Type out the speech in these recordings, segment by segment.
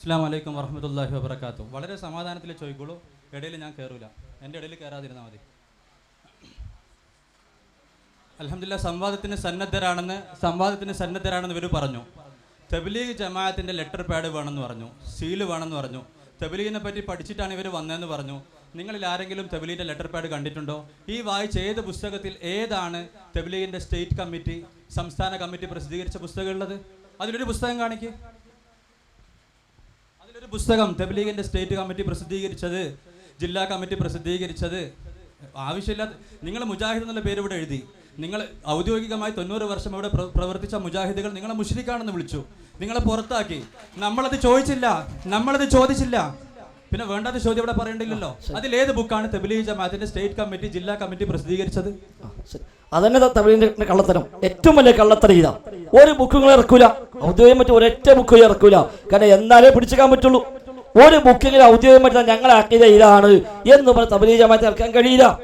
അസ്സാം വലൈക്കും വറഹമത്തല്ലാഹി വബർക്കാത്തു വളരെ സമാധാനത്തിൽ ചോദിക്കുള്ളൂ ഇടയിൽ ഞാൻ കയറൂല എന്റെ ഇടയിൽ കയറാതിരുന്നാൽ മതി. അലഹമില്ല സംവാദത്തിന് സന്നദ്ധരാണെന്ന് സംവാദത്തിന് സന്നദ്ധരാണെന്ന് ഇവർ പറഞ്ഞു. തെബിലീഗ് ജമാഅത്തിന്റെ ലെറ്റർ പാഡ് വേണമെന്ന് പറഞ്ഞു. സീൽ വേണമെന്ന് പറഞ്ഞു. തെബിലീഗിനെ പറ്റി പഠിച്ചിട്ടാണ് ഇവർ വന്നതെന്ന് പറഞ്ഞു. നിങ്ങളിൽ ആരെങ്കിലും തെബിലീന്റെ ലെറ്റർ പാഡ് കണ്ടിട്ടുണ്ടോ? ഈ വായിച്ച ഏത് പുസ്തകത്തിൽ ഏതാണ് തെബിലീഗിന്റെ സ്റ്റേറ്റ് കമ്മിറ്റി സംസ്ഥാന കമ്മിറ്റി പ്രസിദ്ധീകരിച്ച പുസ്തകമുള്ളത്? അതിലൊരു പുസ്തകം കാണിക്കേ. അതിലൊരു പുസ്തകം തെബ്ലീഗിന്റെ സ്റ്റേറ്റ് കമ്മിറ്റി പ്രസിദ്ധീകരിച്ചത് ജില്ലാ കമ്മിറ്റി പ്രസിദ്ധീകരിച്ചത്. ആവശ്യമില്ലാത്ത നിങ്ങൾ മുജാഹിദ് എന്നുള്ള പേര് ഇവിടെ എഴുതി. നിങ്ങൾ ഔദ്യോഗികമായി തൊണ്ണൂറ് വർഷം ഇവിടെ പ്രവർത്തിച്ച മുജാഹിദുകൾ നിങ്ങളെ മുഷ്രിക്കാണെന്ന് വിളിച്ചു. നിങ്ങളെ പുറത്താക്കി. നമ്മളത് ചോദിച്ചില്ല. നമ്മളത് ചോദിച്ചില്ല. പിന്നെ വേണ്ടാത്ത ചോദ്യം ഇവിടെ പറയേണ്ടില്ലല്ലോ. അതിലേത് ബുക്കാണ് തെബ്ലീഗ് ജമാഅത്തിന്റെ സ്റ്റേറ്റ് കമ്മിറ്റി ജില്ലാ കമ്മിറ്റി പ്രസിദ്ധീകരിച്ചത്. അതന്നെ തമിഴിന്റെ കള്ളത്തരം. ഏറ്റവും വലിയ കള്ളത്തരം ഇതാ. ഒരു ബുക്കുകൾ ഇറക്കൂല. ഔദ്യോഗികം മറ്റു ഒരൊറ്റ ബുക്ക് ഇറക്കൂല. കാരണം എന്നാലേ പിടിച്ചേക്കാൻ പറ്റുള്ളൂ. ഒരു ബുക്കിങ്ങിൽ ഔദ്യോഗികം പറ്റുന്ന ഞങ്ങളെ ഇതാണ് എന്ന് പറഞ്ഞ് തമിഴ് ജമാഅത്ത് ഇറക്കാൻ കഴിയില്ല.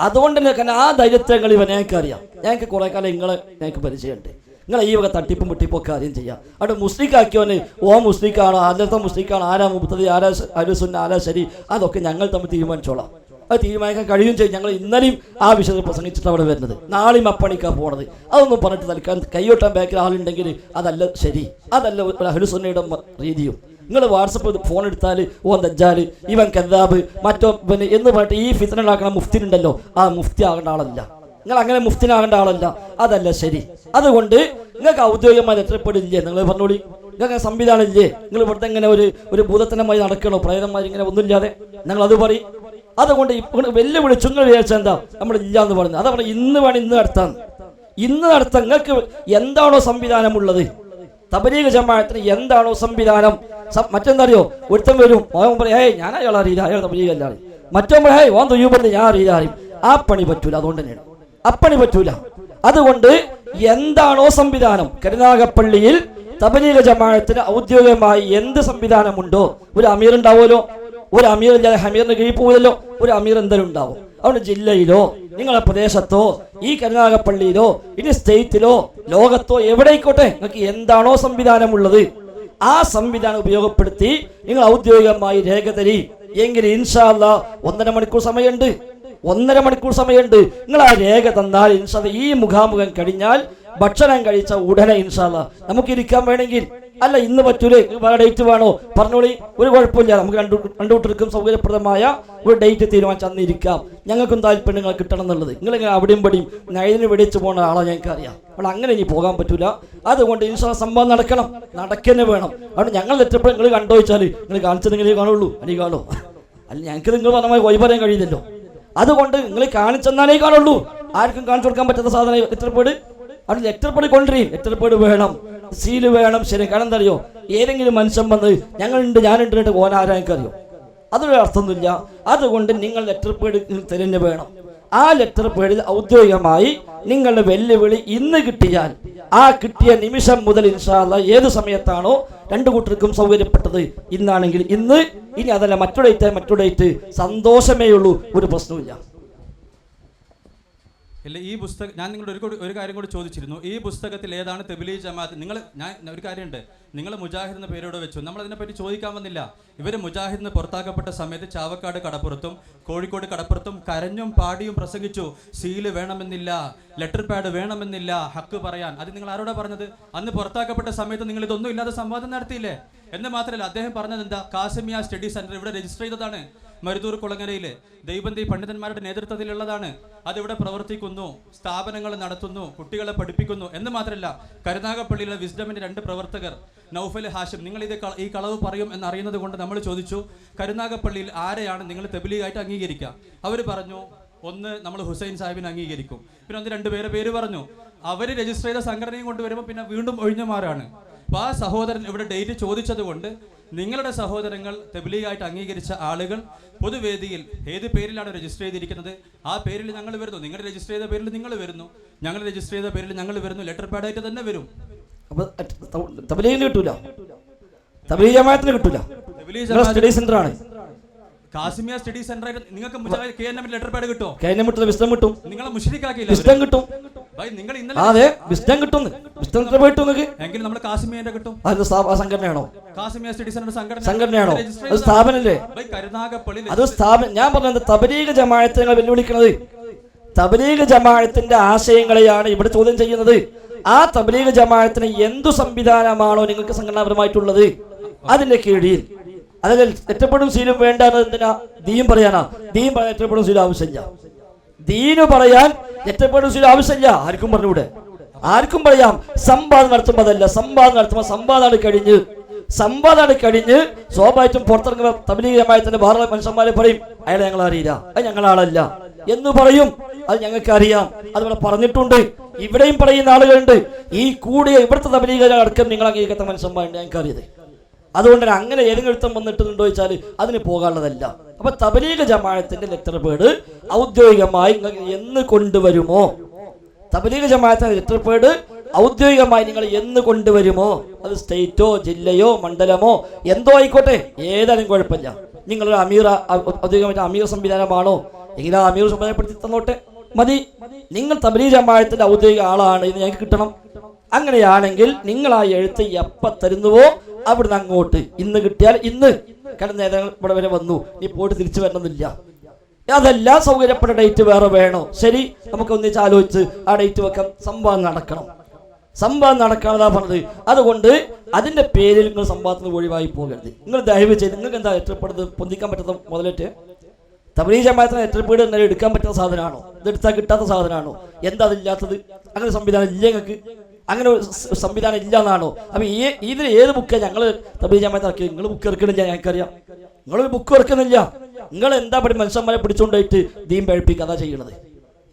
അതുകൊണ്ട് തന്നെ കാരണം ആ ധൈര്യങ്ങൾ ഇവ ഞങ്ങൾക്ക് അറിയാം. ഞങ്ങൾക്ക് കുറെ കാലം നിങ്ങളെ ഞങ്ങൾക്ക് പരിചയമുണ്ട്. നിങ്ങൾ ഈ വക തട്ടിപ്പും മുട്ടിപ്പും ഒക്കെ കാര്യം ചെയ്യാം. അവിടെ മുസ്ലിക്കാക്കിയോന് ഓ മുസ്ലിക്കാണോ ആദ്യത്തെ മുസ്ലിക്കാണോ ആരാ മുപ്പത്തത് ആരാ സ- ആര് സുന്ന ആരാ ശരി അതൊക്കെ ഞങ്ങൾ തമ്മിൽ തീരുമാനിച്ചോളാം. അത് തീരുമാനിക്കാൻ കഴിയും ചെയ്യും. ഞങ്ങൾ ഇന്നലെയും ആ വിഷയത്തിൽ പ്രസംഗിച്ചിട്ട് അവിടെ വരുന്നത്. നാളെയും അപ്പണിക്കാൻ പോണത്. അതൊന്നും പറഞ്ഞിട്ട് തൽക്കാൻ കൈയൊട്ടാൻ ബാക്കിൽ ആളുണ്ടെങ്കിൽ അതല്ല ശരി. അതല്ല ഒരു രീതിയും. നിങ്ങൾ വാട്സപ്പ് ഫോൺ എടുത്താൽ ഓ ദജ്ജാൽ ഇവൻ കദാബ് മറ്റോ പിന്നെ എന്ന് പറഞ്ഞിട്ട് ഈ ഫിത്തന ഉണ്ടാക്കുന്ന മുഫ്തിനുണ്ടല്ലോ ആ മുഫ്തി ആകേണ്ട ആളല്ല. നിങ്ങൾ അങ്ങനെ മുഫ്തിനാകേണ്ട ആളല്ല. അതല്ല ശരി. അതുകൊണ്ട് നിങ്ങൾക്ക് ഔദ്യോഗികമായി എത്രപ്പെടില്ലേ നിങ്ങൾ പറഞ്ഞോളി. നിങ്ങൾക്ക് സംവിധാനം ഇല്ലേ? നിങ്ങൾ ഇവിടുത്തെ ഇങ്ങനെ ഒരു ഒരു ഭൂതത്തനമായി നടക്കണോ? പ്രേതന്മാർ ഇങ്ങനെ ഒന്നുമില്ലാതെ. ഞങ്ങൾ അത് പറയും. അതുകൊണ്ട് ഇപ്പോൾ വെല്ലുവിളി നിങ്ങൾ വിചാരിച്ച എന്താ? നമ്മൾ ഇല്ല എന്ന് പറഞ്ഞു അതവിടെ ഇന്ന് വേണം ഇന്ന് നടത്താൻ. ഇന്ന് നടത്താൻ നിങ്ങൾക്ക് എന്താണോ സംവിധാനമുള്ളത് തബലീഗ് ജമാഅത്തിന് എന്താണോ സംവിധാനം? സം- മറ്റെന്താ അറിയോ ഒരുത്തൻ വരും. മോഹൻ പറയും ഏയ് ഞാൻ അയാൾ അറിയില്ല. അയാൾ തബലീഗ് അല്ല മറ്റോ പറയും ഓൻ പറഞ്ഞ് ഞാൻ അറിയില്ല അറിയും ആ പണി പറ്റൂല അതുകൊണ്ട് തന്നെയാണ്. അപ്പണി പറ്റൂല. അതുകൊണ്ട് എന്താണോ സംവിധാനം? കരുനാഗപ്പള്ളിയിൽ തബലീഗ ജമാഅത്തിന് ഔദ്യോഗികമായി എന്ത് സംവിധാനമുണ്ടോ? ഒരു അമീർ ഉണ്ടാവുമല്ലോ. ഒരു അമീർ ഇല്ലാതെ ഹമീറിന് കീഴിൽ പോവില്ലല്ലോ. ഒരു അമീർ എന്തായാലും ഉണ്ടാവും. അവിടെ ജില്ലയിലോ നിങ്ങളെ പ്രദേശത്തോ ഈ കരുനാഗപ്പള്ളിയിലോ ഇനി സ്റ്റേറ്റിലോ ലോകത്തോ എവിടെയായിക്കോട്ടെ നിങ്ങൾക്ക് എന്താണോ സംവിധാനമുള്ളത് ആ സംവിധാനം ഉപയോഗപ്പെടുത്തി നിങ്ങൾ ഔദ്യോഗികമായി രേഖ തരി. എങ്കിൽ ഇൻഷാല്ല ഒന്നര മണിക്കൂർ സമയമുണ്ട്. ഒന്നര മണിക്കൂർ സമയമുണ്ട്. നിങ്ങൾ ആ രേഖ തന്നാൽ ഇൻഷാല്ല ഈ മുഖാമുഖം കഴിഞ്ഞാൽ ഭക്ഷണം കഴിച്ച ഉടനെ ഇൻഷാല്ല നമുക്ക് ഇരിക്കാൻ വേണമെങ്കിൽ അല്ല ഇന്ന് പറ്റൂലേ? വേറെ ഡേറ്റ് വേണോ? പറഞ്ഞോളി. ഒരു കുഴപ്പമില്ല. നമുക്ക് രണ്ടു രണ്ടു സൗകര്യപ്രദമായ ഒരു ഡേറ്റ് തീരുമാനിച്ച് അന്ന് ഇരിക്കാം ഞങ്ങൾക്കും താല്പര്യങ്ങൾ കിട്ടണം എന്നുള്ളത്. നിങ്ങൾ ഇങ്ങനെ അവിടെയും പടിയും നയതിന് വെടിച്ച് പോകുന്ന ആളെ ഞങ്ങൾക്ക് അറിയാം അപ്പോൾ അങ്ങനെ ഇനി പോകാൻ പറ്റൂല. അതുകൊണ്ട് ഇൻഷാ സംഭവം നടക്കണം. നടക്കന്നെ വേണം. അതുകൊണ്ട് ഞങ്ങൾ എത്തപ്പോൾ നിങ്ങൾ കണ്ടോ വെച്ചാൽ നിങ്ങൾ കാണിച്ചത് നിങ്ങളെ കാണുള്ളൂ. അല്ലെങ്കിൽ കാണോ അല്ല ഞങ്ങൾക്ക് നിങ്ങൾ പറഞ്ഞ വൈ പറയാൻ കഴിയില്ലല്ലോ. അതുകൊണ്ട് നിങ്ങൾ കാണിച്ചെന്നാലേ കാണുള്ളൂ. ആർക്കും കാണിച്ചു കൊടുക്കാൻ പറ്റാത്ത സാധനം ലെറ്റർ പേഡ് അവിടെ ലെറ്റർ പേഡ് കൊണ്ടുവരും ലെറ്റർ പേഡ് വേണം? സീൽ വേണം ശരി കാരണം എന്തറിയോ ഏതെങ്കിലും മനുഷ്യൻ വന്ന് ഞങ്ങളുണ്ട് ഞാനുണ്ട് ഓൻ അറിയോ അതൊരു അർത്ഥമൊന്നുമില്ല. അതുകൊണ്ട് നിങ്ങൾ ലെറ്റർ പേഡ് തന്നെ വേണം. ആ ലെറ്റർ പേഡിൽ ഔദ്യോഗികമായി നിങ്ങളുടെ വെല്ലുവിളി ഇന്ന് കിട്ടിയാൽ ആ കിട്ടിയ നിമിഷം മുതൽ ഇൻഷാല്ല ഏത് സമയത്താണോ രണ്ടു കൂട്ടർക്കും സൗകര്യപ്പെട്ടത് ഇന്നാണെങ്കിൽ ഇന്ന്. ഇനി അതല്ല മറ്റു ഡേറ്റ് മറ്റു ഡേറ്റ് സന്തോഷമേ ഉള്ളൂ ഒരു പ്രശ്നവുമില്ല. ഇല്ല ഈ പുസ്തകം ഞാൻ നിങ്ങളോട് ഒരു ഒരു കാര്യം കൂടി ചോദിച്ചിരുന്നു. ഈ പുസ്തകത്തിൽ ഏതാണ് തെബിലി ജമാഅത്ത്? നിങ്ങൾ ഞാൻ ഒരു കാര്യമുണ്ട്. നിങ്ങൾ മുജാഹിദ് എന്ന പേരോട് വെച്ചു. നമ്മൾ അതിനെപ്പറ്റി ചോദിക്കാൻ വന്നില്ല. ഇവർ മുജാഹിദ് എന്ന് പുറത്താക്കപ്പെട്ട സമയത്ത് ചാവക്കാട് കടപ്പുറത്തും കോഴിക്കോട് കടപ്പുറത്തും കരഞ്ഞും പാടിയും പ്രസംഗിച്ചു. സീൽ വേണമെന്നില്ല ലെറ്റർ പാഡ് വേണമെന്നില്ല ഹക്ക് പറയാൻ. അത് നിങ്ങൾ ആരോടാ പറഞ്ഞത്? അന്ന് പുറത്താക്കപ്പെട്ട സമയത്ത് നിങ്ങൾ ഇതൊന്നും ഇല്ലാതെ സംവാദം നടത്തിയില്ലേ? എന്ന് മാത്രമല്ല അദ്ദേഹം പറഞ്ഞത് എന്താ? കാസമിയ സ്റ്റഡി സെന്റർ ഇവിടെ രജിസ്റ്റർ ചെയ്തതാണ്. മരുതൂർ കുളങ്ങരയിൽ ദൈവന്തി പണ്ഡിതന്മാരുടെ നേതൃത്വത്തിലുള്ളതാണ്. അതിവിടെ പ്രവർത്തിക്കുന്നു സ്ഥാപനങ്ങൾ നടത്തുന്നു കുട്ടികളെ പഠിപ്പിക്കുന്നു. എന്ന് മാത്രമല്ല കരുനാഗപ്പള്ളിയിലെ വിസ്ഡമിന്റെ രണ്ട് പ്രവർത്തകർ നൌഫൽ ഹാഷിം നിങ്ങൾ ഇത് ഈ കളവ് പറയും എന്ന് അറിയുന്നത് കൊണ്ട് നമ്മൾ ചോദിച്ചു കരുനാഗപ്പള്ളിയിൽ ആരെയാണ് നിങ്ങൾ തെബിലിയായിട്ട് അംഗീകരിക്കുക? അവർ പറഞ്ഞു ഒന്ന് നമ്മൾ ഹുസൈൻ സാഹിബിനെ അംഗീകരിക്കും. പിന്നെ ഒന്ന് രണ്ട് പേരെ പറഞ്ഞു. അവർ രജിസ്റ്റർ ചെയ്ത സംഘടനയും കൊണ്ടുവരുമ്പോൾ പിന്നെ വീണ്ടും ഒഴിഞ്ഞമാരാണ് അപ്പൊ ആ സഹോദരൻ ഇവിടെ ഡേറ്റ് ചോദിച്ചത് കൊണ്ട് നിങ്ങളുടെ സഹോദരങ്ങൾ തെബിലിയായിട്ട് അംഗീകരിച്ച ആളുകൾ പൊതുവേദിയിൽ ഏത് പേരിലാണ് രജിസ്റ്റർ ചെയ്തിരിക്കുന്നത്? ആ പേരിൽ ഞങ്ങൾ വരുന്നു. നിങ്ങൾ രജിസ്റ്റർ ചെയ്ത പേരിൽ നിങ്ങൾ വരുന്നു. ഞങ്ങൾ രജിസ്റ്റർ ചെയ്ത പേരിൽ ഞങ്ങൾ വരുന്നു. ലെറ്റർ പാഡായിട്ട് തന്നെ വരും. തബലീഗിന് കിട്ടൂല? ജമാഅത്തിന് കിട്ടൂല? തെബിലി നിങ്ങളെ സ്റ്റഡി സെന്റർ ആണ് കാസിമിയ സ്റ്റഡി സെന്റർ നിങ്ങൾക്ക് K N M letter pad കിട്ടോ കഴിഞ്ഞ മുട്ടുന്ന വിസ്തം കിട്ടും. നിങ്ങളെ മുഷിരിക്കാക്കിയില്ല വിസ്തം കിട്ടും. നിങ്ങൾ ഇന്നലെ അതെ വിസ്തം കിട്ടുന്നു വിസ്ഡം പോയിട്ട് നിങ്ങൾക്ക്. എങ്കിൽ നമ്മൾ കാസിമിയന്റെ കിട്ടും. അത് സംഘടനയാണോ? കാസിമിയ സ്റ്റഡി സെന്റർ സംഘടന. സംഘടനയാണോ? അത്. സ്ഥാപനല്ലേ? കരുനാഗപ്പള്ളി അത് സ്ഥാപനം ഞാൻ പറഞ്ഞത് തബലീഗ് ജമാഅത്തെ നിങ്ങൾ വെല്ലുവിളിക്കുന്നത്. തബലീഗ് ജമാഅത്തിന്റെ ആശയങ്ങളെയാണ് ഇവിടെ ചോദ്യം ചെയ്യുന്നത്. ആ തബലീഗ് ജമാഅത്തിന് എന്തു സംവിധാനമാണോ നിങ്ങൾക്ക് സംഘടനാപരമായിട്ടുള്ളത്? അതിന്റെ കീഴിൽ. അതിൽ എറ്റപ്പെടും ശീലം വേണ്ട എന്തിനാ? ദീം പറയാനാ. ദീം പറയാൻ എറ്റപ്പെടും ശീലം ആവശ്യമില്ല. ദീന് പറയാൻ എറ്റപ്പെടും ശീലം ആവശ്യമില്ല. ആർക്കും പറഞ്ഞൂടെ ആർക്കും പറയാം. സംവാദം നടത്തുമ്പോൾ അതല്ല. സംവാദം നടത്തുമ്പോൾ സംവാദമാണ് കഴിഞ്ഞ്. സംവാദമാണ് കഴിഞ്ഞ് സ്വാഭാവികം പുറത്തിറങ്ങുമ്പോൾ തബലീഗ് തന്നെ വേറെ മനുഷ്യന്മാരെ പറയും അയാളെ ഞങ്ങൾ അറിയില്ല. അത് ഞങ്ങളാളല്ല എന്ന് പറയും. അത് ഞങ്ങൾക്ക് അറിയാം. അതിവിടെ പറഞ്ഞിട്ടുണ്ട്. ഇവിടെയും പറയുന്ന ആളുകളുണ്ട്. ഈ കൂടിയ ഇവിടുത്തെ തബലീഗ് അടക്കം നിങ്ങൾ അംഗീകരിക്കാത്ത മനുഷ്യന്മാരുണ്ട്. ഞങ്ങൾക്ക് അറിയത് അതുകൊണ്ട് അങ്ങനെ ഏതെങ്കിലും എഴുത്തം വന്നിട്ടുണ്ടോ ചോദിച്ചാൽ അതിന് പോകാനുള്ളതല്ല. അപ്പൊ തബലീഗ് ജമാഅത്തിന്റെ ലെറ്റർ പേഡ് ഔദ്യോഗികമായി എന്ന് കൊണ്ടുവരുമോ? തബലീഗ് ജമാഅത്തിന്റെ ലെറ്റർ പേഡ് ഔദ്യോഗികമായി നിങ്ങൾ എന്ന് കൊണ്ടുവരുമോ? അത് സ്റ്റേറ്റോ ജില്ലയോ മണ്ഡലമോ എന്തോ ആയിക്കോട്ടെ ഏതായാലും കുഴപ്പമില്ല. നിങ്ങളൊരു അമീർ ഔദ്യോഗികമായിട്ട് അമീർ സംവിധാനമാണോ? എങ്കിലും അമീർ സംവിധാനപ്പെടുത്തി തന്നോട്ടെ. മതി. നിങ്ങൾ തബലീഗ് ജമാഅത്തിന്റെ ഔദ്യോഗിക ആളാണ് ഇത് ഞങ്ങൾക്ക് കിട്ടണം. അങ്ങനെയാണെങ്കിൽ നിങ്ങൾ ആ എഴുത്ത് എപ്പ തരുന്നുവോ അവിടുന്ന് അങ്ങോട്ട്. ഇന്ന് കിട്ടിയാൽ ഇന്ന്. കാരണം നേതാക്കൾ ഇവിടെ വരെ വന്നു. നീ പോയിട്ട് തിരിച്ചു വരണമെന്നില്ല. അതെല്ലാം സൗകര്യപ്പെട്ട ഡേറ്റ് വേറെ വേണോ? ശരി നമുക്ക് ഒന്നിച്ച് ആലോചിച്ച് ആ ഡേറ്റ് വെക്കാം. സംഭവം നടക്കണം. സംഭവം നടക്കാണെന്നാ പറഞ്ഞത്. അതുകൊണ്ട് അതിന്റെ പേരിൽ നിങ്ങൾ സംഭവത്തിന് ഒഴിവായി പോകരുത്. നിങ്ങൾ ദയവ് ചെയ്ത് നിങ്ങൾക്ക് എന്താ എത്രപ്പെടുന്നത് പൊന്തിക്കാൻ പറ്റുന്ന മുതലേറ്റ്? തബലീ ജമാഅത്തിന് എത്രപ്പീട് എന്നാലും എടുക്കാൻ പറ്റുന്ന സാധനമാണോ? ഇത് എടുത്താൽ കിട്ടാത്ത സാധനമാണോ? എന്താ അതില്ലാത്തത്? അങ്ങനെ സംവിധാനം ഇല്ല നിങ്ങൾക്ക്? അങ്ങനെ ഒരു സംവിധാനം ഇല്ല എന്നാണോ അപ്പൊ ഈ ഇതിൽ ഏത് ബുക്കാണ് ഞങ്ങൾ തബലീ ജമാഅത്ത് ഇറക്കി നിങ്ങൾ ബുക്ക് ഇറക്കണില്ല ഞങ്ങൾക്കറിയാം. നിങ്ങളൊരു ബുക്ക് ഇറക്കുന്നില്ല. നിങ്ങൾ എന്താ പടി മനുഷ്യന്മാരെ പിടിച്ചുകൊണ്ടായിട്ട് ദീം പഴിപ്പിക്കുക അതാ ചെയ്യണത്.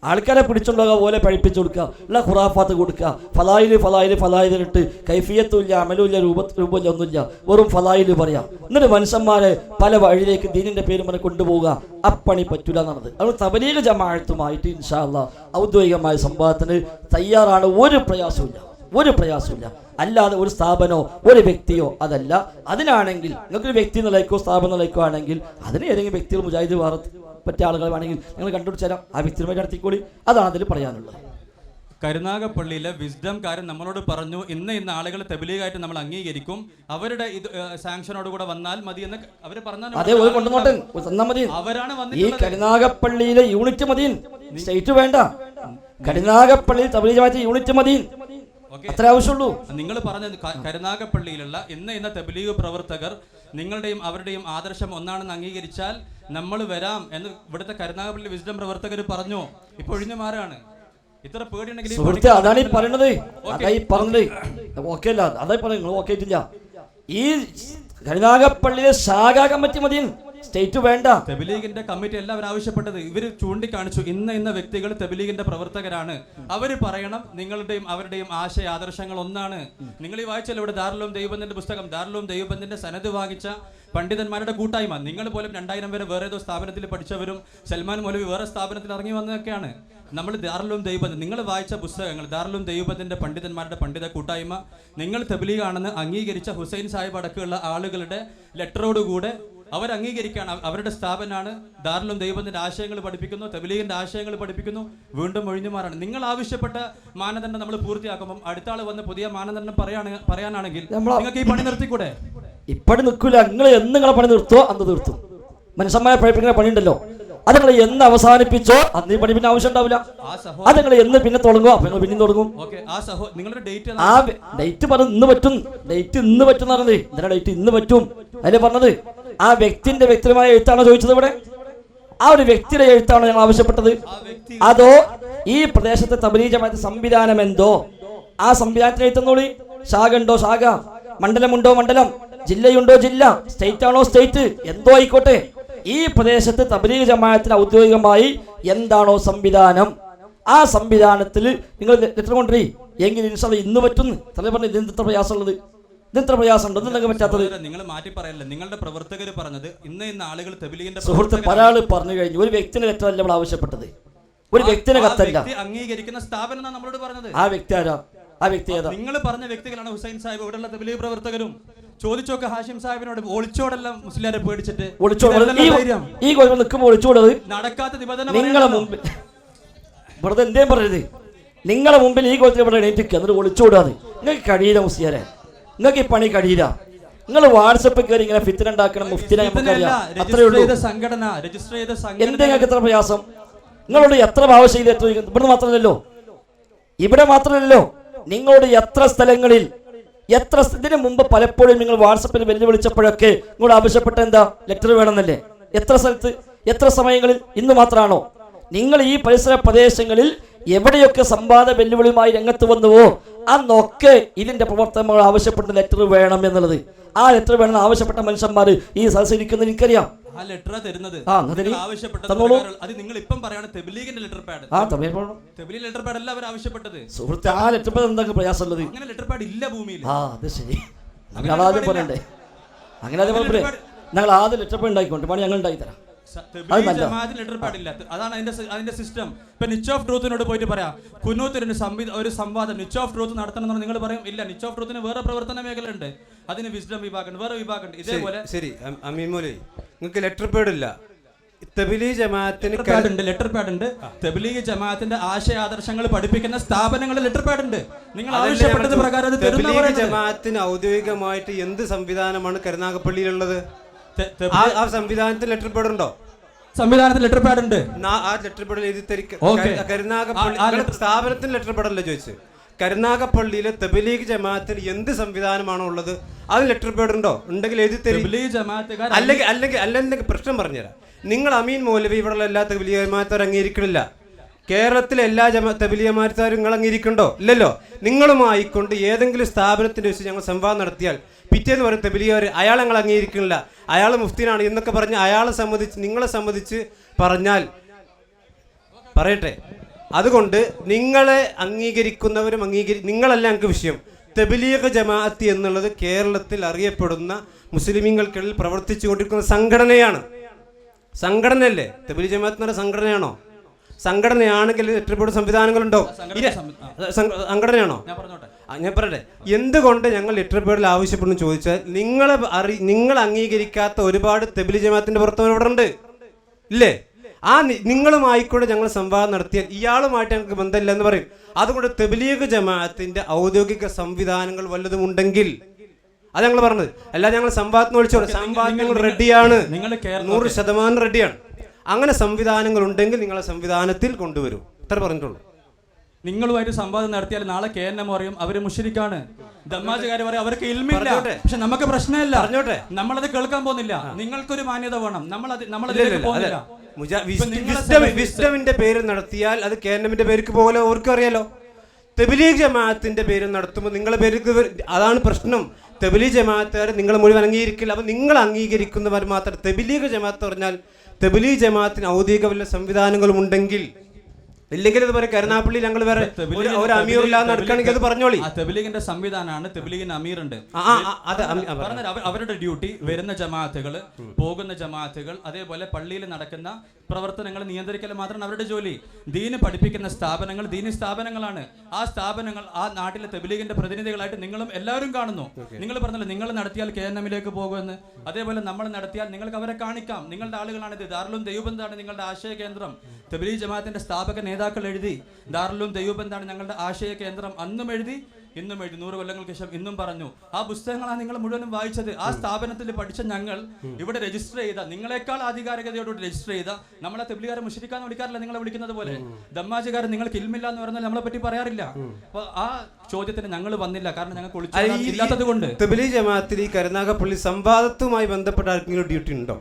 ആൾക്കാരെ പിടിച്ചുണ്ടാകുക പോലെ പഴിപ്പിച്ചു കൊടുക്കുക. ഉള്ള ഖുറാഫാത്ത് കൊടുക്കുക. ഫലായിൽ ഫലായിൽ ഫലായിലിട്ട് കൈഫിയത്തും ഇല്ല അമലും ഇല്ല രൂപ രൂപമില്ല ഒന്നുമില്ല വെറും ഫലായിൽ പറയാം. എന്നിട്ട് മനുഷ്യന്മാരെ പല വഴിയിലേക്ക് ദീനിന്റെ പേര് പറഞ്ഞ് കൊണ്ടുപോവുക. അപ്പണി പറ്റൂല എന്നുള്ളത്. അതുകൊണ്ട് തബലീല ജമാഴത്തുമായിട്ട് ഇൻഷാല്ല ഔദ്യോഗികമായ സംഭവത്തിന് തയ്യാറാണ്. ഒരു പ്രയാസമില്ല ഒരു പ്രയാസമില്ല അല്ലാതെ ഒരു സ്ഥാപനമോ ഒരു വ്യക്തിയോ അതല്ല. അതിനാണെങ്കിൽ നിങ്ങൾക്കൊരു വ്യക്തി നിലയ്ക്കോ സ്ഥാപനം നിലയ്ക്കോ ആണെങ്കിൽ അതിന് ഏതെങ്കിലും വ്യക്തികൾ മുജാഹിദ് വേറെ പറ്റിയ ആളുകൾ വേണമെങ്കിൽ നിങ്ങൾ കണ്ടുപിടിച്ച് തരാം. ആ വിസ്തൃതമായി നടത്തിക്കോളി. അതാണ് അതിൽ പറയാനുള്ളത്. കരുനാഗപ്പള്ളിയിലെ വിസ്ഡം കാരൻ നമ്മളോട് പറഞ്ഞു ഇന്ന് ഇന്ന് ആളുകൾ തെബിലീഗായിട്ട് നമ്മൾ അംഗീകരിക്കും. അവരുടെ ഇത് സാങ്ഷനോട് കൂടെ വന്നാൽ മതി എന്ന് അവർ മതി. അവരാണ് ഈ കരുനാഗപ്പള്ളിയിലെ യൂണിറ്റ് മതി സ്റ്റേറ്റ് വേണ്ട. കരുനാഗപ്പള്ളിയിൽ ജമാഅത്ത് യൂണിറ്റ് മതി അത്ര ആവശ്യമുള്ളൂ. നിങ്ങൾ പറഞ്ഞ കരുനാഗപ്പള്ളിയിലുള്ള ഇന്ന് ഇന്ന തെബിലീഗ് പ്രവർത്തകർ നിങ്ങളുടെയും അവരുടെയും ആദർശം ഒന്നാണെന്ന് അംഗീകരിച്ചാൽ നമ്മൾ വരാം എന്ന് ഇവിടുത്തെ കരുനാഗപ്പള്ളി വിസ്ഡം പ്രവർത്തകർ പറഞ്ഞു. ഇപ്പൊ ഒഴിഞ്ഞു മാറാണ്. ഇത്ര പേടിയുണ്ടെങ്കിൽ അതാണ് ഈ പറയണത്. പറഞ്ഞത്. ഓക്കെ അല്ല അതായി പറയുന്നത്. ഓക്കെ ആയിട്ടില്ല. ഈ കരുനാഗപ്പള്ളിയിലെ ശാഖാ കമ്മിറ്റി മതി സ്റ്റേറ്റ് വേണ്ട. തെബിലീഗിന്റെ കമ്മിറ്റി എല്ലാവരും ആവശ്യപ്പെട്ടത് ഇവർ ചൂണ്ടിക്കാണിച്ചു. ഇന്ന ഇന്ന വ്യക്തികൾ തെബിലീഗിന്റെ പ്രവർത്തകരാണ്. അവർ പറയണം നിങ്ങളുടെയും അവരുടെയും ആശയ ആദർശങ്ങൾ ഒന്നാണ്. നിങ്ങൾ ഈ വായിച്ചല്ലോ ഇവിടെ ദാർലും ദൈവബന്ധന്റെ പുസ്തകം ദാർലും ദൈവബന്ധന്റെ സനത് വാങ്ങിച്ച പണ്ഡിതന്മാരുടെ കൂട്ടായ്മ. നിങ്ങൾ പോലും രണ്ടായിരം പേര് വേറെ ഏതോ സ്ഥാപനത്തിൽ പഠിച്ചവരും സൽമാൻ മൗലവി വേറെ സ്ഥാപനത്തിൽ ഇറങ്ങി വന്നതൊക്കെയാണ്. നമ്മൾ ദാർലും ദൈവബന്ധം നിങ്ങൾ വായിച്ച പുസ്തകങ്ങൾ ദാർലും ദൈവബന്ധന്റെ പണ്ഡിതന്മാരുടെ പണ്ഡിത കൂട്ടായ്മ. നിങ്ങൾ തെബിലീഗാണെന്ന് അംഗീകരിച്ച ഹുസൈൻ സാഹിബ് അടക്കമുള്ള ആളുകളുടെ ലെറ്ററോടുകൂടെ അവർ അംഗീകരിക്കുകയാണ്. അവരുടെ സ്ഥാപനമാണ് ദാറിലും ദൈവത്തിന്റെ ആശയങ്ങൾ പഠിപ്പിക്കുന്നു. തബിലീഗിന്റെ ആശയങ്ങൾ പഠിപ്പിക്കുന്നു. വീണ്ടും ഒഴിഞ്ഞു മാറാണ്. നിങ്ങൾ ആവശ്യപ്പെട്ട മാനദണ്ഡം നമ്മൾ പൂർത്തിയാക്കുമ്പോൾ അടുത്ത ആൾ വന്ന് പുതിയ മാനദണ്ഡം പറയാണ് പറയാനാണെങ്കിൽ നിങ്ങൾക്ക് ഈ പണി നിർത്തിക്കൂടെ? ഇപ്പഴ് നിൽക്കില്ല നിങ്ങൾ എന്ന് നിങ്ങളെ പണി നിർത്തോ അന്ന് നിർത്തും. മനുഷ്യന്മാരെ പഠിപ്പിക്കുന്ന പണി ഉണ്ടല്ലോ അത് നിങ്ങൾ എന്ന് അവസാനിപ്പിച്ചോ? അന്ന് ഈ പണി പിന്നെ ആവശ്യം ഉണ്ടാവില്ല. അത് നിങ്ങൾ എന്ന് പിന്നെ തുടങ്ങുമോ അപ്പൊ നിങ്ങൾ പിന്നെയും തുടങ്ങും. ആ ഡേറ്റ് പറഞ്ഞു ഇന്ന് പറ്റും. ഡേറ്റ് ഇന്ന് പറ്റും പറഞ്ഞത് എന്തിനാ ഡേറ്റ് ഇന്ന് പറ്റും. അതിലെ പറഞ്ഞത് ആ വ്യക്തിന്റെ വ്യക്തിപരമായ എഴുത്താണോ ചോദിച്ചത് ഇവിടെ? ആ ഒരു വ്യക്തിയുടെ എഴുത്താണോ ഞങ്ങൾ ആവശ്യപ്പെട്ടത്. അതോ ഈ പ്രദേശത്തെ തബലീജമായ സംവിധാനം എന്തോ? ആ സംവിധാനത്തിന് എഴുത്തുന്നോളി. ശാഖ ഉണ്ടോ ശാഖ? മണ്ഡലമുണ്ടോ മണ്ഡലം? ജില്ലയുണ്ടോ ജില്ല? സ്റ്റേറ്റ് ആണോ സ്റ്റേറ്റ്? എന്തോ ആയിക്കോട്ടെ. ഈ പ്രദേശത്ത് തബലീഗ് ജമാഅത്തിന് ഔദ്യോഗികമായി എന്താണോ സംവിധാനം? ആ സംവിധാനത്തിൽ നിങ്ങൾ ലെറ്റർ കൊണ്ടുപോയി എങ്കിൽ ഇൻഷാള്ള ഇന്ന് പറ്റുന്നു തല പറഞ്ഞു ഇതിന് എന്ത് പ്രയാസമുള്ളത്? പ്രയാസം പ്രയാസമുണ്ട്? എന്തെങ്കിലും പറ്റാത്തത്. നിങ്ങൾ മാറ്റി പറയല്ല. നിങ്ങളുടെ പ്രവർത്തകർ പറഞ്ഞത് ഇന്ന് ഇന്ന് ആളുകൾ തെബിലീഗിന്റെ സുഹൃത്ത് പല ആൾ പറഞ്ഞു കഴിഞ്ഞു. ഒരു വ്യക്തിയുടെ കത്തല്ല നമ്മൾ ആവശ്യപ്പെട്ടത്. ഒരു വ്യക്തിയുടെ കത്തല്ല. അംഗീകരിക്കുന്ന സ്ഥാപനം നമ്മളോട് പറഞ്ഞത്. ആ വ്യക്തി ആരാ? ആ വ്യക്തി ഏതാ? നിങ്ങൾ പറഞ്ഞ വ്യക്തികളാണ് ഹുസൈൻ സാഹിബ്. ഇവിടെയുള്ള തെബിലി പ്രവർത്തകരും. ചോദിച്ചോക്കെ ഹാഷിം സാഹിബിനോട് ഒളിച്ചോടെല്ലാം മുസ്ലിയാരെ പേടിച്ചിട്ട് ഈ കൊല്ലം നിൽക്കുമ്പോൾ ഒളിച്ചോടത് നടക്കാത്ത നിബന്ധന നിങ്ങളെ മുമ്പിൽ വെറുതെ എന്തേം പറയരുത്. നിങ്ങളെ മുമ്പിൽ ഈ കൊല്ലത്തിൽ ഇവിടെ എണീറ്റിക്കുക എന്നിട്ട് ഒളിച്ചോടാതെ നിങ്ങൾക്ക് കഴിയില്ല മുസ്ലിയാരെ. നിങ്ങൾക്ക് ഈ പണി കഴിയില്ല. നിങ്ങൾ വാട്സപ്പ് കയറി ഇങ്ങനെ ഫിത്തിന ഉണ്ടാക്കണം മുഫ്തിനെ എന്തെങ്കിലും നമുക്കറിയാം അത്രേ ഉള്ളൂ. സംഘടന രജിസ്റ്റർ ചെയ്ത എന്ത് സംഘടന. നിങ്ങൾക്ക് എത്ര പ്രയാസം? നിങ്ങളോട് എത്ര എത്ര ഇവിടെ മാത്രമല്ലല്ലോ. ഇവിടെ മാത്രമല്ലല്ലോ. നിങ്ങളോട് എത്ര സ്ഥലങ്ങളിൽ എത്ര ഇതിനു മുമ്പ് പലപ്പോഴും നിങ്ങൾ വാട്സപ്പിൽ വെല്ലുവിളിച്ചപ്പോഴൊക്കെ നിങ്ങളോട് ആവശ്യപ്പെട്ട എന്താ? ലെറ്റർ വേണമെന്നല്ലേ? എത്ര സ്ഥലത്ത് എത്ര സമയങ്ങളിൽ? ഇന്ന് മാത്രമാണോ? നിങ്ങൾ ഈ പരിസര പ്രദേശങ്ങളിൽ എവിടെയൊക്കെ സംവാദ വെല്ലുവിളിയുമായി രംഗത്ത് വന്നുവോ അന്നൊക്കെ ഇതിന്റെ പ്രവർത്തനങ്ങൾ ആവശ്യപ്പെട്ട ലെറ്റർ വേണം എന്നുള്ളത്. ആ ലെറ്റർ വേണം ആവശ്യപ്പെട്ട മനുഷ്യന്മാർ ഈ സഹസരിക്കുന്ന ഇരിക്കുന്നത് എനിക്കറിയാം. ആ ലെറ്റർ തരുന്നത്. ആവശ്യപ്പെട്ടത് അത് നിങ്ങൾ ഇപ്പം പറയാണ് തെബിലീഗിന്റെ ലെറ്റർ പാഡ് ആ തമിഴ് തെബിലി ലെറ്റർ പാഡ് അല്ല അവർ ആവശ്യപ്പെട്ടത്. സുഹൃത്തെ ആ ലെറ്റർ പ്രയാസമുള്ളത്? അങ്ങനെ ലെറ്റർ പാഡ് ഇല്ല ഭൂമിയിൽ. ആ അത് ശരി. ഞങ്ങൾ ആദ്യം പറയണ്ടേ? അങ്ങനെ ആദ്യം ഞങ്ങൾ ആദ്യം ലെറ്റർ ഉണ്ടാക്കിക്കൊണ്ട് പണി ഞങ്ങൾ ഉണ്ടാക്കി തരാം. ജമാഅത്തിന് ലെറ്റർ പാഡ് ഇല്ല അതാണ് അതിന്റെ അതിന്റെ സിസ്റ്റം ഇപ്പൊ നിച്ച് ഓഫ് ട്രൂത്തിനോട് പോയിട്ട് പറയാം കുന്നൂത്തിന് സംവിധ ഒരു സംവാദം നിച്ച് ഓഫ് ട്രൂത്ത് നടത്തണം എന്ന് നിങ്ങൾ പറയും. ഇല്ല നിച്ച് ഓഫ് ട്രൂത്തിന് വേറെ പ്രവർത്തന മേഖല ഉണ്ട് അതിന് വിസ്ഡം വിഭാഗമുണ്ട് വേറെ വിഭാഗമുണ്ട്. ഇതേപോലെ ശരി. അം- അമീൻ മൗലവി നിങ്ങൾക്ക് ലെറ്റർ പേഡ് ഇല്ല. തബിലി ജമാഅത്തിന് പാഡ് ഉണ്ട് ലെറ്റർ പാഡ് ഉണ്ട്. തെബിലീഗ് ജമാഅത്തിന്റെ ആശയ ആദർശങ്ങൾ പഠിപ്പിക്കുന്ന സ്ഥാപനങ്ങളിൽ ലെറ്റർ പാഡ് ഉണ്ട്. നിങ്ങൾ ആവശ്യപ്പെട്ടത് പ്രകാരം തബ്ലീഗ് ജമാഅത്തിന് ഔദ്യോഗികമായിട്ട് എന്ത് സംവിധാനമാണ് കരുനാഗപ്പള്ളിയിലുള്ളത്? ആ സംവിധാനത്തിൽ ലെറ്റർ പേഡ് ഉണ്ടോ? സംവിധാനത്തിൽ ലെറ്റർ പാഡ് ഉണ്ട്. ആ ലെറ്റർ പാഡ് എഴുതി ചോദിച്ചു കരുനാഗപ്പള്ളി സ്ഥാപനത്തിന് ലെറ്റർ പേഡല്ല ചോദിച്ചത് കരുനാഗപ്പള്ളിയിലെ തബലീഗ് ജമാഅത്തിന് എന്ത് സംവിധാനമാണോ ഉള്ളത്? അത് ലെറ്റർ പേഡ് ഉണ്ടോ? ഉണ്ടെങ്കിൽ എഴുതി തരും തെബിലീഗ് അല്ലെങ്കിൽ അല്ലെങ്കിൽ അല്ലെങ്കിൽ പ്രശ്നം പറഞ്ഞുതരാം. നിങ്ങൾ അമീൻ മൗലവി ഇവിടെയുള്ള എല്ലാ തബിലിയ ജമാഅത്തവർ അംഗീകരിക്കണില്ല. കേരളത്തിലെ എല്ലാ ജമാ തബിലിയ ജമാഅത്താരും നിങ്ങൾ അംഗീകരിക്കണ്ടോ ഇല്ലല്ലോ. നിങ്ങളുമായിക്കൊണ്ട് ഏതെങ്കിലും സ്ഥാപനത്തിന്റെ വെച്ച് ഞങ്ങൾ സംവാദം നടത്തിയാൽ പിറ്റേന്ന് പറയും തബിലിയവർ അയാൾ ഞങ്ങൾ അംഗീകരിക്കുന്നില്ല. അയാൾ മുഫ്തിനാണ് എന്നൊക്കെ പറഞ്ഞ് അയാളെ സംബന്ധിച്ച് നിങ്ങളെ സംബന്ധിച്ച് പറഞ്ഞാൽ പറയട്ടെ. അതുകൊണ്ട് നിങ്ങളെ അംഗീകരിക്കുന്നവരും അംഗീകരി നിങ്ങളല്ല ഞങ്ങൾക്ക് വിഷയം. തെബിലീഗ് ജമാഅത്ത് എന്നുള്ളത് കേരളത്തിൽ അറിയപ്പെടുന്ന മുസ്ലിമീങ്ങൾക്കിടയിൽ പ്രവർത്തിച്ചു കൊണ്ടിരിക്കുന്ന സംഘടനയാണ്. സംഘടനയല്ലേ? തെബിലി ജമാഅത്ത് എന്ന് പറയുന്ന സംഘടനയാണോ? സംഘടനയാണെങ്കിൽ എത്രപാട് സംവിധാനങ്ങളുണ്ടോ? സംഘടനയാണോ? ഞാൻ സം- സംഘടനയാണോ ഞാൻ പറയട്ടെ എന്തുകൊണ്ട് ഞങ്ങൾ ലിറ്റർ പേഡിൽ ആവശ്യപ്പെടുന്നു ചോദിച്ചാൽ നിങ്ങൾ അറി നിങ്ങൾ അംഗീകരിക്കാത്ത ഒരുപാട് തെബിലി ജമാത്തിന്റെ പുറത്തവർ ഇവിടെ ഉണ്ട്. ഇല്ലേ? ആ നിങ്ങളുമായിക്കൂടെ ഞങ്ങൾ സംവാദം നടത്തിയാൽ ഇയാളുമായിട്ട് ഞങ്ങൾക്ക് ബന്ധമില്ല എന്ന് പറയും. അതുകൊണ്ട് തെബിലീഗ് ജമാഅത്തിന്റെ ഔദ്യോഗിക സംവിധാനങ്ങൾ വല്ലതും ഉണ്ടെങ്കിൽ അത് ഞങ്ങൾ പറഞ്ഞത്. അല്ലാതെ ഞങ്ങൾ സംവാദത്തിന് വിളിച്ചോളൂ സംവാദം ഞങ്ങൾ റെഡിയാണ് നൂറ് ശതമാനം റെഡിയാണ് അങ്ങനെ സംവിധാനങ്ങൾ ഉണ്ടെങ്കിൽ നിങ്ങളെ സംവിധാനത്തിൽ കൊണ്ടുവരും. ഇത്ര പറഞ്ഞിട്ടുള്ളൂ. നിങ്ങളുമായിട്ട് സംവാദം നടത്തിയാൽ നാളെ കെ എൻ എം പറയും അവർ മുഷരിക്കാണ്. ദമ്മാജുകാർ പറയും അവർക്ക് ഇൽമില്ല. പക്ഷെ നമുക്ക് പ്രശ്നമില്ല. നമ്മളത് കേൾക്കാൻ പോകുന്നില്ല. നിങ്ങൾക്കൊരു മാന്യത വേണം. നമ്മളത് നമ്മളത് നമ്മളതിലേക്ക് ഇല്ല, ഇല്ല. പോകുന്നില്ല. നിങ്ങളെ വിസ്ഡമിന്റെ പേര് നടത്തിയാൽ അത് കെ എൻ എമ്മിന്റെ പേർക്ക് പോലെ ഓർക്കും അറിയാലോ. തെബിലീഗ് ജമാഅത്തിന്റെ പേര് നടത്തുമ്പോൾ നിങ്ങളെ പേർക്ക് അതാണ് പ്രശ്നം. തെബിലീഗ് ജമാഅത്തുകാർ നിങ്ങൾ മുഴുവൻ അംഗീകരിക്കില്ല. അപ്പൊ നിങ്ങൾ അംഗീകരിക്കുന്നവർ മാത്രം തെബിലീഗ് ജമാഅത്ത് പറഞ്ഞാൽ തെബിലീഗ് ജമാഅത്തിന് ഔദ്യോഗിക വല്ല സംവിധാനങ്ങളും ഉണ്ടെങ്കിൽ ഇല്ലെങ്കിൽ ഇത് പറയും കരുനാപ്പള്ളി ഞങ്ങൾ വേറെ ഒരു- അമീർ ഇല്ലാന്ന് നടക്കുകയാണെങ്കിൽ അത് പറഞ്ഞോളി. തെബിലീഗിന്റെ സംവിധാനമാണ്. തെബിലീഗിന് അമീർ ഉണ്ട് അവരുടെ ഡ്യൂട്ടി വരുന്ന ജമാഅത്തുകൾ പോകുന്ന ജമാഅത്തുകൾ അതേപോലെ പള്ളിയിൽ നടക്കുന്ന പ്രവർത്തനങ്ങൾ നിയന്ത്രിക്കൽ മാത്രമാണ് അവരുടെ ജോലി. ദീന് പഠിപ്പിക്കുന്ന സ്ഥാപനങ്ങൾ ദീനി സ്ഥാപനങ്ങളാണ്. ആ സ്ഥാപനങ്ങൾ ആ നാട്ടിലെ തെബിലീഗിന്റെ പ്രതിനിധികളായിട്ട് നിങ്ങളും എല്ലാവരും കാണുന്നു. നിങ്ങൾ പറഞ്ഞല്ലോ നിങ്ങൾ നടത്തിയാൽ കെ എൻ എമ്മിലേക്ക് പോകുമെന്ന്. അതേപോലെ നമ്മൾ നടത്തിയാൽ നിങ്ങൾക്ക് അവരെ കാണിക്കാം. നിങ്ങളുടെ ആളുകളാണിത്. ദാറുലും ദൈവബന്ധാണ് നിങ്ങളുടെ ആശയ കേന്ദ്രം തെബിലീ ജമാഅത്തിന്റെ സ്ഥാപക നേതാക്കൾ എഴുതി ദാറുലും ദൈവബന്ധാണ് ഞങ്ങളുടെ ആശയ കേന്ദ്രം അന്നും എഴുതി ഇന്നും എഴുതി. നൂറ് കൊല്ലങ്ങൾക്ക് ശേഷം ഇന്നും പറഞ്ഞു. ആ പുസ്തകങ്ങളാണ് നിങ്ങൾ മുഴുവനും വായിച്ചത്. ആ സ്ഥാപനത്തിൽ പഠിച്ച ഞങ്ങൾ ഇവിടെ രജിസ്റ്റർ ചെയ്ത നിങ്ങളെക്കാൾ ആധികാരികതയോടുകൂടി രജിസ്റ്റർ ചെയ്ത നമ്മളെ തെബിലികാരെ മുഷരിക്കാന്ന് വിളിക്കാറില്ല നിങ്ങളെ വിളിക്കുന്നത് പോലെ. ദമ്മാജുകാരൻ നിങ്ങൾക്ക് ഇൽമില്ല എന്ന് പറഞ്ഞാൽ നമ്മളെ പറ്റി പറയാറില്ല. അപ്പൊ ആ ചോദ്യത്തിന് ഞങ്ങൾ വന്നില്ല. കാരണം ഞങ്ങൾ ഇല്ലാത്തത് കൊണ്ട്. തെബിലി ജമാഅത്തിൽ ഈ കരുനാഗപ്പള്ളി സംവാദത്തുമായി ബന്ധപ്പെട്ട ആർക്കെങ്കിലും ഡ്യൂട്ടി ഉണ്ടോ?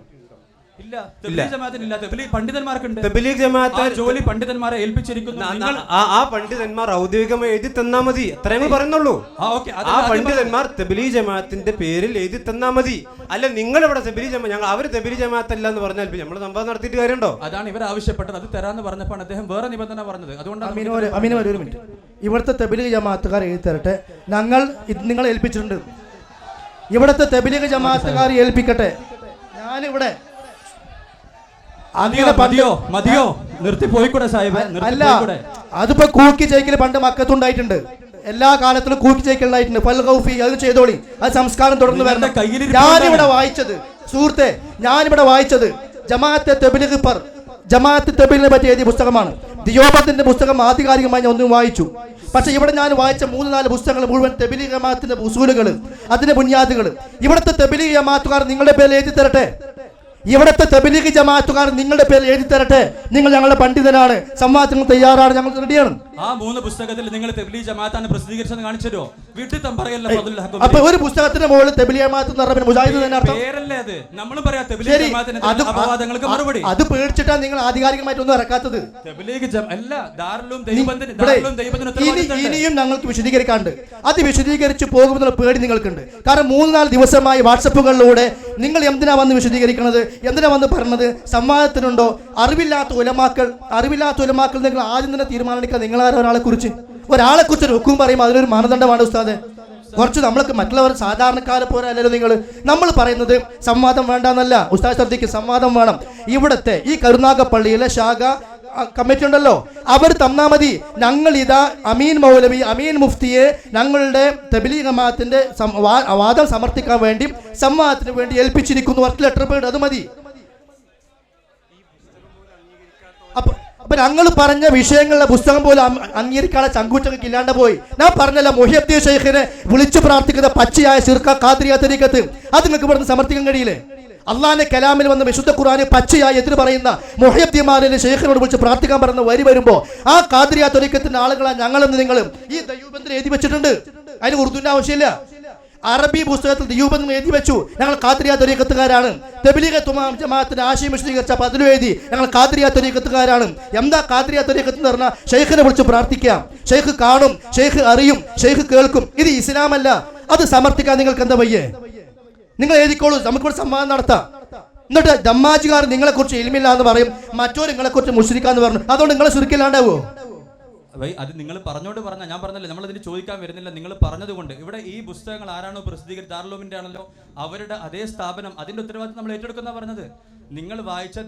ജോലി പണ്ഡിതന്മാരെ ഏൽപ്പിച്ചിരിക്കുന്നു. ആ ആ പണ്ഡിതന്മാർ ഔദ്യോഗികമായി എഴുതി തന്നാ മതി. അത്ര ഞങ്ങൾ പറയുന്നുള്ളൂ ആ ആ പണ്ഡിതന്മാർ തെബിലി ജമാഅത്തിന്റെ പേരിൽ എഴുതി തന്നാ മതി. അല്ല നിങ്ങൾ ഇവിടെ തെബിലി ജമാ ഞങ്ങൾ അവർ തെബിലി ജമാഅത്തല്ല എന്ന് പറഞ്ഞാൽ നമ്മൾ സംഭവം നടത്തിയിട്ട് കാര്യമുണ്ടോ? അതാണ് ഇവർ ആവശ്യപ്പെട്ടത്. അത് തരാന്ന് പറഞ്ഞപ്പോൾ അദ്ദേഹം വേറെ നിബന്ധന പറഞ്ഞത്. അതുകൊണ്ടാണ് അമീൻ ഒരു മിനിറ്റ്. ഇവിടുത്തെ തെബിലി ജമാഅത്തുകാർ എഴുതി തരട്ടെ. ഞങ്ങൾ നിങ്ങൾ നിങ്ങളെ ഏൽപ്പിച്ചിട്ടുണ്ട്. ഇവിടുത്തെ തെബിലിഗ് ജമാഅത്തുകാർ ഏൽപ്പിക്കട്ടെ. ഞാനിവിടെ മതിയോ നിർത്തി പോയിക്കൂടെ സാഹിബ് അല്ല അതിപ്പോ കൂക്കി ജയിക്കൽ പണ്ട് മക്കത്തുണ്ടായിട്ടുണ്ട്. എല്ലാ കാലത്തിലും കൂക്കി ജയിക്കൽ ഉണ്ടായിട്ടുണ്ട് ഫൽ ഗൗഫി അത് ചെയ്തോളി. അത് സംസ്കാരം തുടർന്ന് വരണം. ഞാനിവിടെ വായിച്ചത് സുഹൃത്തെ ഞാനിവിടെ വായിച്ചത് ജമാഅത്തെ തെബിലിഗ് പർ ജമാഅത്ത് തെബിലിനെ പറ്റി എഴുതിയ പുസ്തകമാണ്. ദിയോബത്തിന്റെ പുസ്തകം ആധികാരികമായി ഞാൻ ഒന്നും വായിച്ചു. പക്ഷെ ഇവിടെ ഞാൻ വായിച്ച മൂന്ന് നാല് പുസ്തകങ്ങൾ മുഴുവൻ തെബിലി ജമാഅത്തിന്റെ ഉസൂലുകൾ അതിന്റെ ബുനിയാദുകൾ ഇവിടുത്തെ തെബിലി ജമാഅത്തുകാർ നിങ്ങളുടെ പേരിൽ എഴുതി തരട്ടെ? ഇവിടുത്തെ തബിലീഗ് ജമാഅത്തുകാർ നിങ്ങളുടെ പേര് എഴുതി തരട്ടെ. നിങ്ങൾ ഞങ്ങളുടെ പണ്ഡിതനാണ്. സംവാദത്തിന് തയ്യാറാണ്. ഞങ്ങൾ റെഡിയാണ്. ആ മൂന്ന് പുസ്തകത്തിൽ നിങ്ങൾ തെബ്ലീ ജമാഅത്താണ് പ്രസിദ്ധീകരിച്ചെന്ന് കാണിച്ചല്ലോ തരുമോ വീട്ടിൽ പറയല്ല ഫദുൽ ഹഖ് അപ്പൊ ഒരു പുസ്തകത്തിന്റെ മുകളിൽ തെബിലി ജമാഅത്ത് എന്ന് പറഞ്ഞ മുജാഹിദ് തന്നെ അർത്ഥം പേരല്ലേ അത്? നമ്മൾ പറയാം തെബ്ലീ ജമാഅത്തിന്റെ അത് അപവാദങ്ങൾക്ക് മറുപടി. അത് പേടിച്ചിട്ടാണ് നിങ്ങൾ ആധികാരികമായിട്ട് ഒന്നും ഇറക്കാത്തത്. തെബ്ലീഗ് അല്ല ദാറുലും നി- ദൈവത്തിന് ഇവിടെ ദാറുലും ദൈവത്തിന് ഇനി ഇനിയും ഞങ്ങൾക്ക് വിശദീകരിക്കാണ്ട് അത് വിശദീകരിച്ച് പോകുമെന്നുള്ള പേടി നിങ്ങൾക്കുണ്ട്. കാരണം മൂന്ന് നാല് ദിവസമായി വാട്സപ്പുകളിലൂടെ നിങ്ങൾ എന്തിനാ വന്ന് വിശദീകരിക്കുന്നത് എന്തിനാ വന്ന് പറഞ്ഞത്? സംവാദത്തിനുണ്ടോ? അറിവില്ലാത്ത ഉലമാക്കൾ അറിവില്ലാത്ത ഉലമാക്കൾ നിങ്ങൾ ആദ്യം തന്നെ തീരുമാനിക്കുക നിങ്ങളാരോ ഒരാളെ കുറിച്ച് ഒരാളെ കുറിച്ച് ഒരു ഹുക്കും പറയുമ്പോൾ അതിനൊരു മാനദണ്ഡമാണ് ഉസ്താദ്. കുറച്ച് നമ്മൾക്ക് മറ്റുള്ളവർ സാധാരണക്കാരെ പോലെ അല്ലല്ലോ നിങ്ങൾ. നമ്മൾ പറയുന്നത് സംവാദം വേണ്ടെന്നല്ല. ഉസ്താദ് ശ്രദ്ധിക്ക് സംവാദം വേണം. ഇവിടുത്തെ ഈ കരുനാഗപ്പള്ളിയിലെ ശാഖ കമ്മിറ്റി ഉണ്ടല്ലോ. അവർ തന്നാ മതി. ഞങ്ങൾ ഇതാ അമീൻ മൗലവി അമീൻ മുഫ്തിയെ ഞങ്ങളുടെ തബിലി ജമാഅത്തിന്റെ വാദം സമർത്ഥിക്കാൻ വേണ്ടി സംവാദത്തിന് വേണ്ടി ഏൽപ്പിച്ചിരിക്കുന്നു. വർക്ക് ലെറ്റർ പേഡ് അത് മതി. അപ്പൊ അപ്പൊ ഞങ്ങൾ പറഞ്ഞ വിഷയങ്ങളുടെ പുസ്തകം പോലും അംഗീകരിക്കാതെ ചങ്കൂറ്റങ്ങൾക്ക് ഇല്ലാണ്ട് പോയി. ഞാൻ പറഞ്ഞല്ല മൊഹിയബ്ദീൻ ഷെയ്ഖിനെ വിളിച്ചു പ്രാർത്ഥിക്കുന്ന പച്ചയായ ശിർക്ക കാദ്രിയ തരീക്കത്ത്. അത് നിങ്ങൾക്ക് ഇവിടുന്ന് സമർത്ഥിക്കാൻ കഴിയില്ലേ? അള്ളാന്റെ കലാമിൽ വന്ന വിശുദ്ധ ഖുറാന് പച്ചയായി എതിര് പറയുന്ന മൊഹയബ്ദിമാരിലെ ശേഖരനോട് വിളിച്ച് പ്രാർത്ഥിക്കാൻ പറയുന്ന വരി വരുമ്പോ ആ കാതിരിയ തൊലിക്കത്തിന്റെ ആളുകളാ ഞങ്ങളെന്ന് നിങ്ങളും ഈ ദയ്യൂബന്ധിൽ എഴുതി വെച്ചിട്ടുണ്ട്. അതിന് ഉറുദുവിന്റെ ആവശ്യമില്ല. അറബി പുസ്തകത്തിൽ ദീപം എഴുതി വെച്ചു. ഞങ്ങൾ കാദ്രിയ തൊരീക്കത്തുകാരാണ് തെബിലിക ജമാഅത്തിന്റെ ആശയം വിശദീകരിച്ച പതിലും എഴുതി. ഞങ്ങൾ കാദ്രിയ തൊരീക്കത്തുകാരാണ് എന്താ കാദ്രിയ തൊരീക്കത്ത് എന്ന് പറഞ്ഞാൽ ഷെയ്ഖിനെ വിളിച്ച് പ്രാർത്ഥിക്കാം. ഷെയ്ഖ് കാണും ഷെയ്ഖ് അറിയും ഷെയ്ഖ് കേൾക്കും. ഇത് ഇസ്ലാമല്ല. അത് സമർത്ഥിക്കാൻ നിങ്ങൾക്ക് എന്താ വയ്യേ? നിങ്ങൾ എഴുതിക്കോളൂ. നമുക്കിവിടെ സംവാദം നടത്താം. എന്നിട്ട് ദമ്മാജുകാർ നിങ്ങളെ കുറിച്ച് ഇൽമില്ല എന്ന് പറയും. മറ്റോ നിങ്ങളെ കുറിച്ച് മുസ്ലിക്കാന്ന് പറഞ്ഞു. അതുകൊണ്ട് നിങ്ങളെ ചുരുക്കില്ലാണ്ടാവോ? അത് നിങ്ങൾ പറഞ്ഞോണ്ട് പറഞ്ഞ ഞാൻ പറഞ്ഞല്ലേ നമ്മൾ ഇതിന് ചോദിക്കാൻ വരുന്നില്ല. നിങ്ങൾ പറഞ്ഞതുകൊണ്ട്. ഇവിടെ ഈ പുസ്തകങ്ങൾ ആരാണോ പ്രസിദ്ധീകരിച്ച ദാർലോമിന്റെ ആണല്ലോ അവരുടെ അതേ സ്ഥാപനം അതിന്റെ ഉത്തരവാദിത്തം നമ്മൾ ഏറ്റെടുക്കുന്ന പറഞ്ഞത്. നിങ്ങൾ വായിച്ച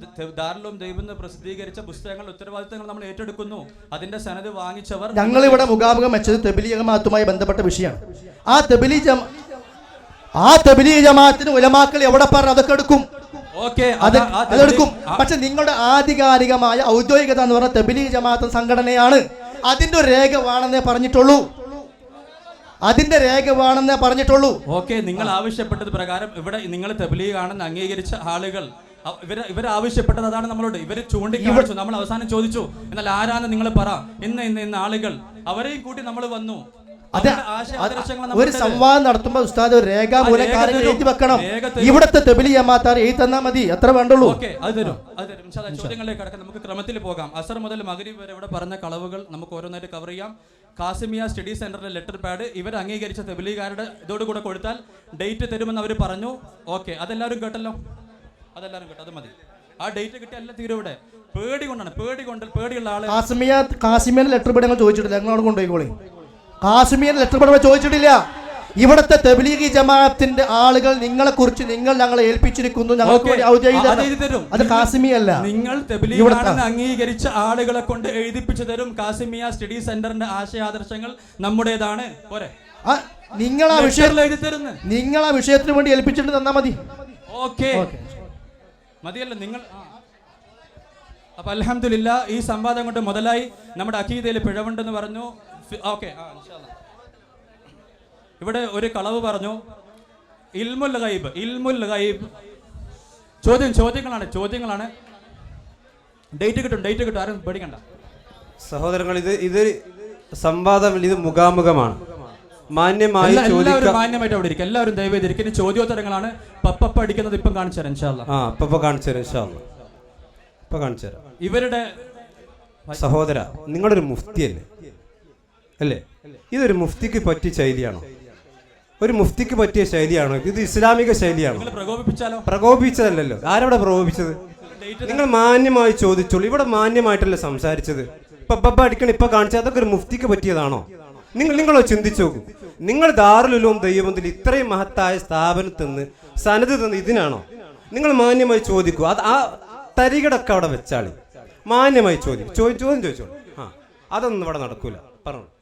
ദാർലോം ദൈവം പ്രസിദ്ധീകരിച്ച പുസ്തകങ്ങൾ ഉത്തരവാദിത്തങ്ങൾ നമ്മൾ ഏറ്റെടുക്കുന്നു. അതിന്റെ സനത് വാങ്ങിച്ചവർ ഞങ്ങൾ ഇവിടെ മുഖാമുഖം വെച്ചത് തെബിലി ജമാഅത്തുമായി ബന്ധപ്പെട്ട വിഷയമാണ്. ആ തെബിലി ആ തെബിലി ജമാഅത്തിന് ഉലമാക്കൾ എവിടെ പറഞ്ഞു അതൊക്കെ എടുക്കും? അത് അതെടുക്കും പക്ഷെ നിങ്ങളുടെ ആധികാരികമായ ഔദ്യോഗികത എന്ന് പറഞ്ഞ തെബിലി ജമാഅത്ത് സംഘടനയാണ്. അതിന്റെ ഒരു രേഖ വേണമെന്നേ പറഞ്ഞിട്ടുള്ളൂ. അതിന്റെ രേഖ വേണമെന്നേ പറഞ്ഞിട്ടുള്ളൂ. ഓക്കെ നിങ്ങൾ ആവശ്യപ്പെട്ടത് പ്രകാരം ഇവിടെ നിങ്ങൾ ആണെന്ന് അംഗീകരിച്ച ആളുകൾ ഇവർ ഇവർ ഇവർ ആവശ്യപ്പെട്ടത് അതാണ് നമ്മളോട്. ഇവർ ചൂണ്ടിക്കാണിച്ചു നമ്മൾ അവസാനം ചോദിച്ചു എന്നാൽ ആരാന്ന് നിങ്ങൾ പറ. ഇന്ന് ഇന്ന് ഇന്ന് ആളുകൾ അവരെയും കൂട്ടി നമ്മൾ വന്നു. അതെ ഒരു സംവാദം നടത്തുമ്പോൾ ഉസ്താദ് ഒരു രേഖാമൂല രേഖ കാര്യങ്ങൾ എഴുതി വെക്കണം. ഇവിടത്തെ തെബിലി അമ്മാത്താർ എഴുതി തന്നാ മതി. എത്ര വേണ്ടുള്ളൂ. ചോദ്യങ്ങളിലേക്ക് കടക്കാം. നമുക്ക് ക്രമത്തിൽ പോകാം. അസർ മുതൽ മകരീബ് വരെ ഇവിടെ പറഞ്ഞ കളവുകൾ നമുക്ക് ഓരോന്നായിട്ട് കവർ ചെയ്യാം. കാസിമിയ സ്റ്റഡി സെന്ററിലെ ലെറ്റർ പാഡ് ഇവർ അംഗീകരിച്ച തെബിലികാരുടെ ഇതോടുകൂടെ കൊടുത്താൽ ഡേറ്റ് തരുമെന്ന് അവർ പറഞ്ഞു. ഓക്കെ അതെല്ലാവരും കേട്ടല്ലോ? അതെല്ലാവരും കേട്ടോ. അത് മതി. ആ ഡേറ്റ് കിട്ടിയ എല്ലാം തീരും ഇവിടെ. പേടി കൊണ്ടാണ്. പേടി കൊണ്ട് പേടിയുള്ള ആൾ കാസിമിയ കാസിമിയുടെ ലെറ്റർ പാഡ് ഞങ്ങൾ ചോദിച്ചിട്ടില്ല. ഞങ്ങൾ അവിടെ കൊണ്ടുപോയിക്കോളി. കാശ്മീർ ലെറ്റർ പഠിപ്പ് ചോദിച്ചിട്ടില്ല. ഇവിടുത്തെ തെബിലീഗി ജമാഅത്തിന്റെ ആളുകൾ നിങ്ങളെ കുറിച്ച് നിങ്ങൾ ഞങ്ങളെ ഏൽപ്പിച്ചിരിക്കുന്നു. ഞങ്ങൾക്ക് വേണ്ടി അത് കാസിമി അല്ല. നിങ്ങൾ അംഗീകരിച്ച ആളുകളെ കൊണ്ട് എഴുതിപ്പിച്ചു തരും. കാസിമിയ സ്റ്റഡി സെന്ററിന്റെ ആശയാദർശങ്ങൾ നമ്മുടേതാണ്. പോരെ. നിങ്ങൾ ആ വിഷയത്തിൽ എഴുതി തരുന്നു. നിങ്ങൾ ആ വിഷയത്തിന് വേണ്ടി ഏൽപ്പിച്ചിട്ട് തന്നാ മതി. ഓക്കെ. മതിയല്ലോ നിങ്ങൾ. അപ്പൊ അലഹമില്ല ഈ സംവാദം കൊണ്ട് മുതലായി നമ്മുടെ അഖീദയിൽ പിഴവുണ്ടെന്ന് പറഞ്ഞു. ഓക്കെ ഇവിടെ ഒരു കളവ് പറഞ്ഞു. ഇൽമുൽ ഗൈബ് ഇൽമുൽ ഗൈബ്. ചോദ്യം ചോദ്യങ്ങളാണ് ചോദ്യങ്ങളാണ്. ഡേറ്റ് കിട്ടും ഡേറ്റ് കിട്ടും ആരും പേടിക്കണ്ട. സഹോദരങ്ങൾ ഇത് ഇത് സംവാദം ഇത് മുഖാമുഖമാണ്. മാന്യമായി മാന്യമായിട്ട് അവിടെ ഇരിക്കും. എല്ലാവരും ദയവേദിരിക്കും ഇനി ചോദ്യോത്തരങ്ങളാണ്. പപ്പപ്പ അടിക്കുന്നത് ഇപ്പം കാണിച്ചു തരാം ഇൻഷാല്ല ആ പപ്പ കാണിച്ചു തരാം ഇൻഷാ അല്ലാ. ഇപ്പൊ കാണിച്ചു തരാം. ഇവരുടെ സഹോദര നിങ്ങളൊരു മുഫ്തിയല്ലേ അല്ലേ? ഇതൊരു മുഫ്തിക്ക് പറ്റിയ ശൈലിയാണോ? ഒരു മുഫ്തിക്ക് പറ്റിയ ശൈലിയാണോ? ഇത് ഇസ്ലാമിക ശൈലിയാണോ? പ്രകോപിച്ചതല്ലല്ലോ ആരവിടെ പ്രകോപിച്ചത് നിങ്ങൾ മാന്യമായി ചോദിച്ചോളൂ. ഇവിടെ മാന്യമായിട്ടല്ലേ സംസാരിച്ചത്? ഇപ്പൊ ഇപ്പൊ അടിക്കണം ഇപ്പൊ കാണിച്ചത് അതൊക്കെ ഒരു മുഫ്തിക്ക് പറ്റിയതാണോ? നിങ്ങൾ നിങ്ങളോ ചിന്തിച്ചു നോക്കൂ. നിങ്ങൾ ദാറുലും ദൈവത്തിൽ ഇത്രയും മഹത്തായ സ്ഥാപനത്തിൽ നിന്ന് സനത് തന്ന് ഇതിനാണോ? നിങ്ങൾ മാന്യമായി ചോദിക്കൂ. അത് ആ തരികടൊക്കെ അവിടെ വെച്ചാളി. മാന്യമായി ചോദിക്കും. ചോദിച്ചോ ചോദ്യം ചോദിച്ചോളൂ. ആ. അതൊന്നും ഇവിടെ നടക്കൂല. പറഞ്ഞു